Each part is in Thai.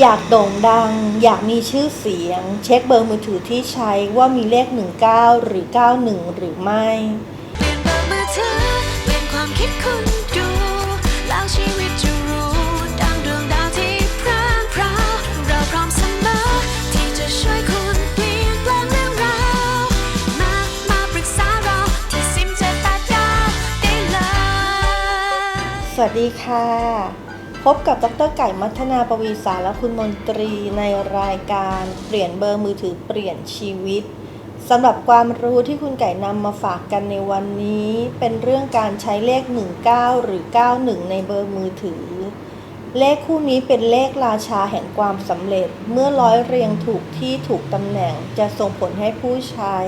อยากโด่งดัง อยากมีชื่อเสียง เช็คเบอร์มือถือที่ใช้ว่ามีเลข 19 หรือ 91 หรือไม่เปลี่ยนเบอร์มือถือเปลี่ยนความคิดคุณดูแล้วชีวิตจะรู้ดังดวงดาวที่พร่างพราวเราพร้อมเสมอที่จะช่วยคุณเปลี่ยนแปลงเรื่องราวมามาปรึกษาเราที่ซิมเจ็ดแปดเก้าได้เลย สวัสดีค่ะ พบกับดรไก่มัทนาปวีสารและคุณมนตรีในรายการเปลี่ยนเบอร์มือถือเปลี่ยนชีวิตสำหรับความรู้ที่คุณไก่นำมาฝากกันในวันนี้ เป็นเรื่องการใช้เลข 19 หรือ 91 ในเบอร์มือถือ เลขคู่นี้เป็นเลขราชาแห่งความสำเร็จ เมื่อร้อยเรียงถูกที่ถูกตำแหน่งจะส่งผลให้ผู้ใช้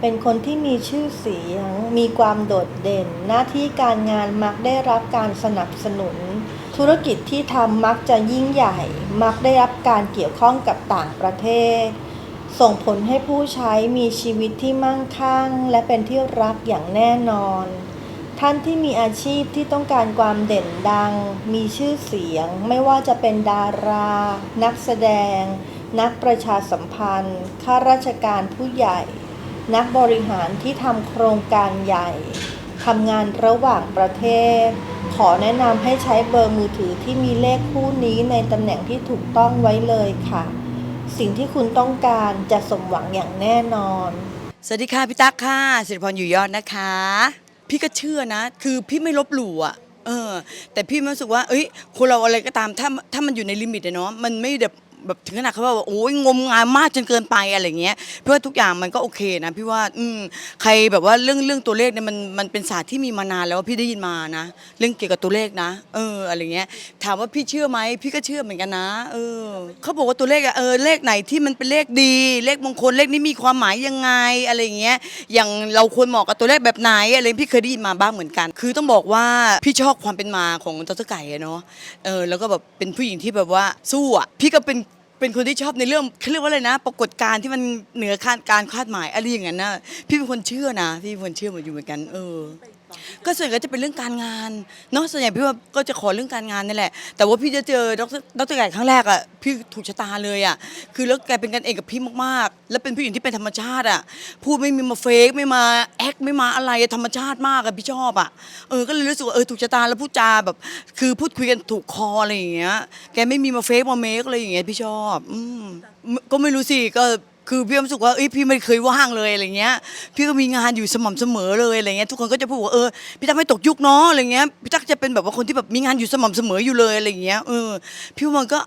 เป็นคนที่มีชื่อเสียง มีความโดดเด่น หน้าที่การงานมักได้รับการสนับสนุน ธุรกิจที่ทำมักจะยิ่งใหญ่ มักได้รับการเกี่ยวข้องกับต่างประเทศ ส่งผลให้ผู้ใช้มีชีวิตที่มั่งคั่ง และเป็นที่รักอย่างแน่นอน ท่านที่มีอาชีพที่ต้องการความเด่นดัง มีชื่อเสียง ไม่ว่าจะเป็นดารา นักแสดง นักประชาสัมพันธ์ ข้าราชการผู้ใหญ่ นักบริหารที่ทำโครงการใหญ่ทำงานระหว่างประเทศ ขอแนะนำให้ใช้เบอร์มือถือที่มีเลขคู่นี้ในตำแหน่งที่ถูกต้องไว้เลยค่ะ สิ่งที่คุณต้องการจะสมหวังอย่างแน่นอน สวัสดีค่ะพี่ตั๊กค่ะสิริพรอยู่ยอดนะคะ พี่ก็เชื่อนะ คือพี่ไม่ลบหลู่อะเออ แต่พี่รู้สึกว่า เอ้ยคนเราอะไรก็ตามถ้าถ้ามันอยู่ในลิมิตอะเนาะมันไม่แบบ แบบถึงขนาดเขาว่าโอ้ยงมงายมากจนเกินไปอะไรเงี้ยพี่ว่าทุกอย่างมันก็โอเคนะพี่ว่าอืมใครแบบว่าเรื่องเรื่องตัวเลขเนี่ยมันมันเป็นศาสตร์ที่มีมานานแล้วพี่ได้ยินมานะ เรื่องเกี่ยวกับตัวเลขนะเอออะไรเงี้ย ถามว่าพี่เชื่อไหมพี่ก็เชื่อเหมือนกันนะ เออเขาบอกว่าตัวเลขอะเออเลขไหนที่มันเป็นเลขดี เลขมงคลเลขนี้มีความหมายยังไงอะไรเงี้ยอย่างเราควรเหมาะกับตัวเลขแบบไหนอะไรพี่เคยได้ยินมาบ้างเหมือนกัน คือต้องบอกว่าพี่ชอบความเป็นมาของดรไก่อะเนาะเออแล้วก็แบบเป็นผู้หญิงที่แบบว่าสู้อะพี่ก็เป็น เป็นคนที่ชอบในเรื่องเขาเรียกว่าอะไรนะ ปรากฏการณ์ที่มันเหนือคาดการคาดหมายอะไรอย่างนั้นนะพี่เป็นคนเชื่อนะพี่เป็นคนเชื่อหมือนอยู่เหมือนกัน เออ ก็ส่วนใหญ่ก็จะเป็นเรื่องการงานเนาะส่วนใหญ่พี่ว่าก็จะขอเรื่องการงานนี่แหละ แต่ว่าพี่จะเจอดรดรไก่ครั้งแรกอะพี่ถูกชะตาเลยอะคือแล้วแกเป็นกันเองกับพี่มากๆ แล้วเป็นผู้หญิงที่เป็นธรรมชาติอะพูดไม่มีมาเฟกไม่มาแอคไม่มาอะไรธรรมชาติมากอะพี่ชอบอะเออก็เลยรู้สึกว่าเออถูกชะตาแล้วพูดจาแบบ คือพูดคุยกันถูกคออะไรอย่างเงี้ยแกไม่มีมาเฟกมาเมคอะไรอย่างเงี้ยพี่ชอบอืมก็ไม่รู้สิก็ คือพี่รู้สึกว่าเอ้ยพี่ไม่เคยว่างเลยอะไรเงี้ย พี่ก็มีงานอยู่สม่ำเสมอเลยอะไรเงี้ยทุกคนก็จะพูดว่าเออพี่ตั๊กไม่ตกยุคเนาะอะไรเงี้ยพี่ตั๊กจะเป็นแบบว่าคนที่แบบมีงานอยู่สม่ำเสมออยู่เลยอะไรเงี้ยเออพี่ว่ามันก็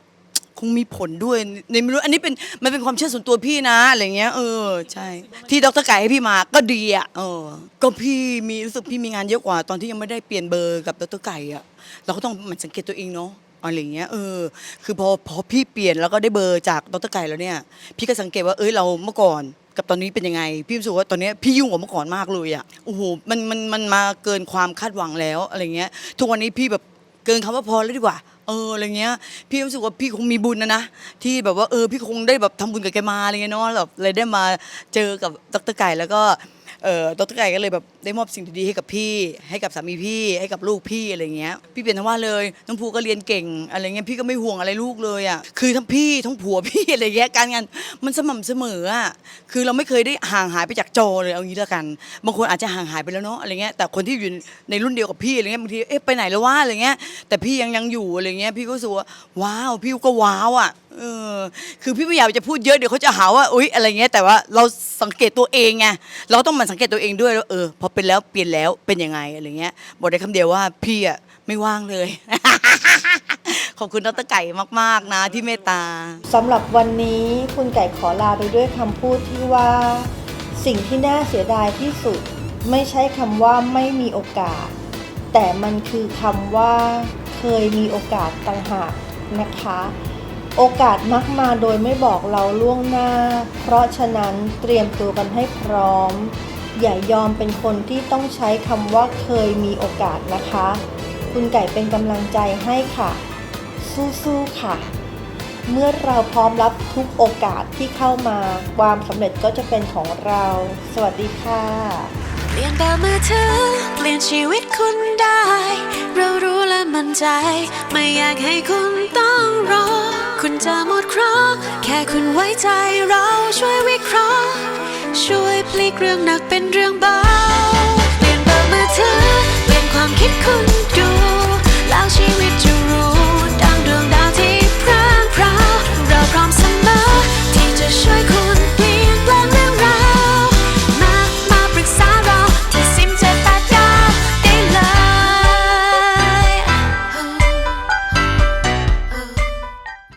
คงมีผลด้วยในไม่รู้อันนี้เป็นมันเป็นความเชื่อส่วนตัวพี่นะอะไรเงี้ยเออใช่ ที่ดรไก่ให้พี่มาก็ดีอะเออ ก็พี่มีรู้สึกพี่มีงานเยอะกว่า ตอนที่ยังไม่ได้เปลี่ยนเบอร์กับดรไก่อะเราก็ต้องหมันสังเกตตัวเองเนาะ อะไรอย่างเงี้ยเออคือพอพอพี่เปลี่ยนแล้วก็ได้เบอร์จากดรไก่แล้วเนี่ย พี่ก็สังเกตว่าเอ้ยเราเมื่อก่อนกับตอนนี้เป็นยังไง พี่รู้สึกว่าตอนนี้พี่ยุ่งกว่าเมื่อก่อนมากเลยอะโอ้โหมันมันมันมาเกินความคาดหวังแล้วอะไรเงี้ย ทุกวันนี้พี่แบบเกินคำว่าพอแล้วดีกว่าเอออะไรเงี้ยพี่รู้สึกว่าพี่คงมีบุญนะนะที่แบบว่าเออพี่คงได้แบบทำบุญกับแกมาอะไรเงี้ยเนาะแบบเลยได้มาเจอกับดรไก่แล้วก็ เอ่อดรไก่ก็เลยแบบได้มอบสิ่งดีๆให้กับพี่ ให้กับสามีพี่ให้กับลูกพี่อะไรเงี้ยพี่เปลี่ยนทั้งว่าเลยน้องภูก็เรียนเก่งอะไรเงี้ยพี่ก็ไม่ห่วงอะไรลูกเลยอะคือทั้งพี่ทั้งผัวพี่อะไรเงี้ยการงานมันสม่ำเสมออะคือเราไม่เคยได้ห่างหายไปจากจอเลยเอางี้แล้วกัน บางคนอาจจะห่างหายไปแล้วเนาะอะไรเงี้ยแต่คนที่อยู่ในรุ่นเดียวกับพี่อะไรเงี้ยบางทีเอ๊ะไปไหนแล้ววะอะไรเงี้ยแต่พี่ยังยังอยู่อะไรเงี้ยพี่ก็รู้สึกว่าว้าวพี่ก็ว้าวอะเออคือพี่ไม่อยากจะพูดเยอะเดี๋ยวเขาจะหาว่าอุ๊ยอะไรเงี้ยแต่ว่าเราสังเกตตัวเองไงเราต้องมาสังเกตตัวเองด้วยแล้วเออพอเป็นแล้วเปลี่ยนแล้วเป็นยังไงอะไรเงี้ยบอกได้คำเดียวว่าพี่อะไม่ว่างเลย ขอบคุณดรไก่มากๆนะที่เมตตา สำหรับวันนี้คุณไก่ขอลาไปด้วยคำพูดที่ว่า สิ่งที่น่าเสียดายที่สุด ไม่ใช่คำว่าไม่มีโอกาส แต่มันคือคำว่า เคยมีโอกาสต่างหากนะคะ โอกาสมักมาโดยไม่บอกเราล่วงหน้า เพราะฉะนั้นเตรียมตัวกันให้พร้อม อย่ายอมเป็นคนที่ต้องใช้คำว่าเคยมีโอกาสนะคะ คุณไก่เป็นกำลังใจให้ค่ะ สู้ๆค่ะ เมื่อเราพร้อมรับทุกโอกาสที่เข้ามา ความสำเร็จก็จะเป็นของเรา สวัสดีค่ะเปลี่ยนเบอร์มือถือเปลี่ยนชีวิตคุณได้ เรารู้และมั่นใจ ไม่อยากให้คุณต้องรอ คุณจะหมดเคราะห์แค่คุณไว้ใจเราช่วยวิเคราะห์ ช่วยพลิกเรื่องหนักเป็นเรื่องเบา เปลี่ยนเบอร์มือถือ เปลี่ยนความคิดคุณ